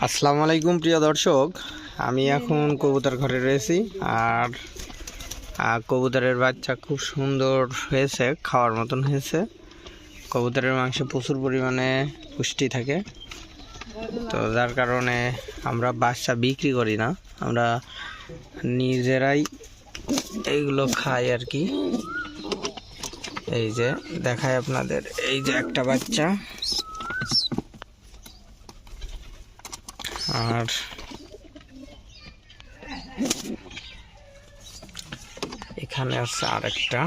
আসসালামু আলাইকুম, প্রিয় দর্শক। আমি এখন কবুতর ঘরে রয়েছি আর কবুতরের বাচ্চা খুব সুন্দর হয়েছে, খাওয়ার মতন হয়েছে। কবুতরের মাংসে প্রচুর পরিমাণে পুষ্টি থাকে। তো যার কারণে আমরা বাচ্চা বিক্রি করি না, আমরা নিজেরাই এইগুলো খাই আর কি। এই যে দেখায় আপনাদের, এই যে একটা বাচ্চা। আর এখানে আছে আরেকটা।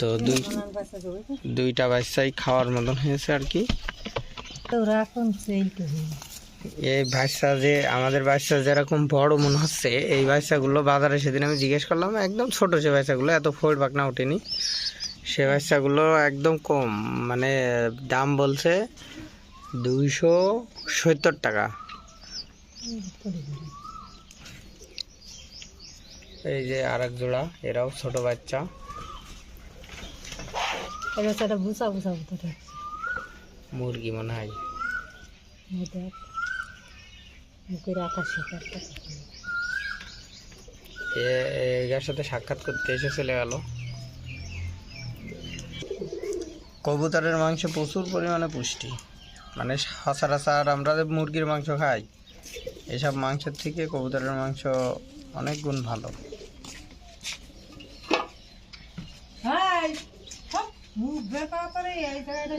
তো দুই দুইটা বাচ্চাই খাওয়ার মতন হয়েছে আর কি। এই বাচ্চা যে আমাদের বাচ্চা যেরকম বড় মনে হচ্ছে এই বাচ্চাগুলো বাজারে সেদিন আমি জিজ্ঞেস করলাম একদম ছোট সে বাচ্চাগুলো এত ফোর বাকনা ওঠেনি? সে বাচ্চাগুলো একদম কম মানে দাম বলছে দুইশো সত্তর টাকা। এই যে আর এক জোড়া এরাও ছোট বাচ্চা। মুরগি মনে হয়। এর সাথে সাক্ষাৎ করতে এসে চলে গেল। কবুতরের মাংস প্রচুর পরিমাণে পুষ্টি। মানে সচরাচর আমরা যে মুরগির মাংস খাই, এসব মাংসের থেকে কবুতরের মাংস অনেক গুণ ভালো।